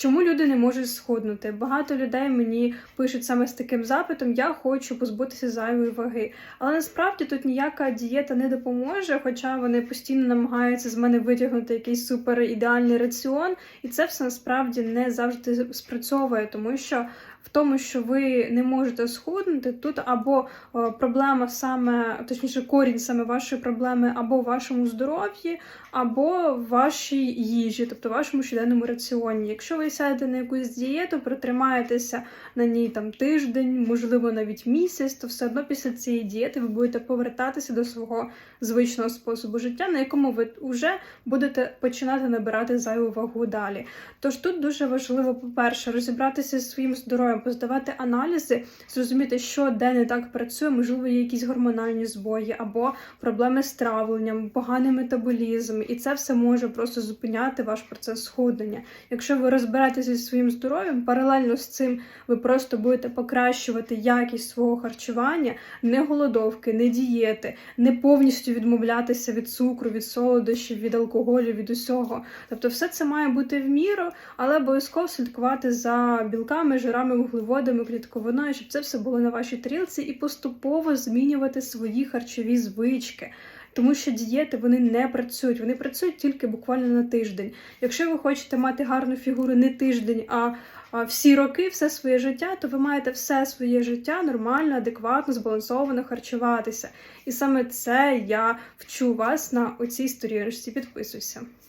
Чому люди не можуть схуднути? Багато людей мені пишуть саме з таким запитом: я хочу позбутися зайвої ваги. Але насправді тут ніяка дієта не допоможе, хоча вони постійно намагаються з мене витягнути якийсь супер ідеальний раціон, і це все насправді не завжди спрацьовує, тому що. В тому, що ви не можете схуднути, тут або е, проблема саме, точніше, корінь саме вашої проблеми, або в вашому здоров'ї, або в вашій їжі, тобто в вашому щоденному раціоні. Якщо ви сядете на якусь дієту, протримаєтеся на ній там тиждень, можливо, навіть місяць, то все одно після цієї дієти ви будете повертатися до свого звичного способу життя, на якому ви вже будете починати набирати зайву вагу далі. Тож тут дуже важливо, по-перше, розібратися зі своїм здоров'ям, поздавати аналізи, зрозуміти, що де не так працює, можливо, є якісь гормональні збої або проблеми з травленням, поганий метаболізм, і це все може просто зупиняти ваш процес схуднення. Якщо ви розберетеся зі своїм здоров'ям, паралельно з цим ви просто будете покращувати якість свого харчування, не голодовки, не дієти, не повністю відмовлятися від цукру, від солодощів, від алкоголю, від усього. Тобто, все це має бути в міру, але обов'язково слідкувати за білками, жирами, вуглеводами, клітковиною, щоб це все було на вашій тарілці, і поступово змінювати свої харчові звички. Тому що дієти вони не працюють, вони працюють тільки буквально на тиждень. Якщо ви хочете мати гарну фігуру не тиждень, а всі роки, все своє життя, то ви маєте все своє життя нормально, адекватно, збалансовано харчуватися. І саме це я вчу вас на оцій сторіночці. Підписуйся.